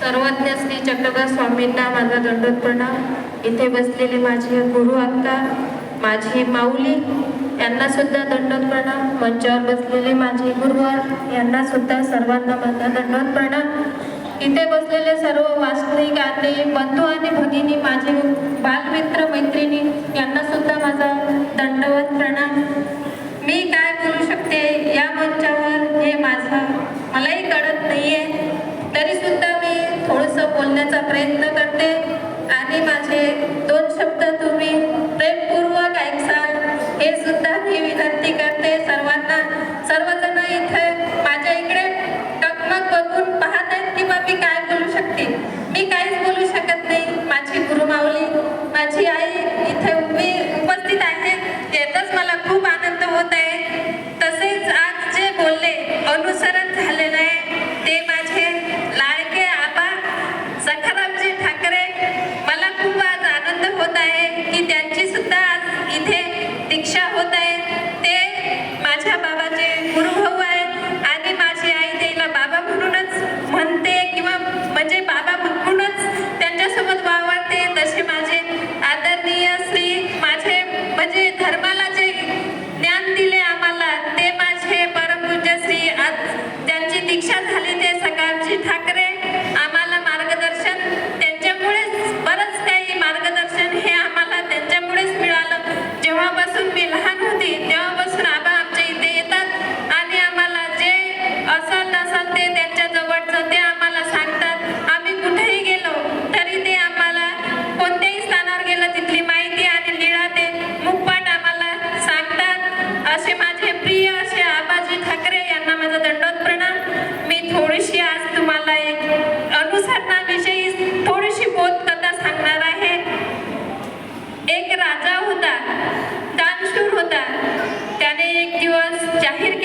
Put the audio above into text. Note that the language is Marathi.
सर्वज्ञ श्री चटोबा स्वामींना माझा दंडत प्रणाम इथे बसलेले माझे गुरु अक्का माझी माऊली यांना सुद्धा दंडत प्रणाम मंचावर बसलेले माझे गुरुवार यांना सुद्धा सर्वांना माझा दंडत प्रणाम इथे बसलेले सर्व वास्तविक आते बंधू आणि भगिनी माझे बालमित्र मैत्रिणी यांना सुद्धा माझा दंडवत प्रणाम प्रयत्न करते. आणि माझे दोन शब्द तुम्ही प्रेमपूर्वक ऐकसाल. हे सुद्धा मी विनंती करते सर्वांना. सर्वजण इथे माझ्या इकडे टकमक बघून पाहत आहेत की मग मी काय बोलू शकते. मी काहीच बोलू शकत नाही. माझी गुरुमावली माझी आई इथे उभी उपस्थित आहे. त्यातच मला खूप आनंद होत आहे. तसेच आज जे बोलले अनुसर एक राजा होता दानशूर होता. त्याने एक दिवस जाहीर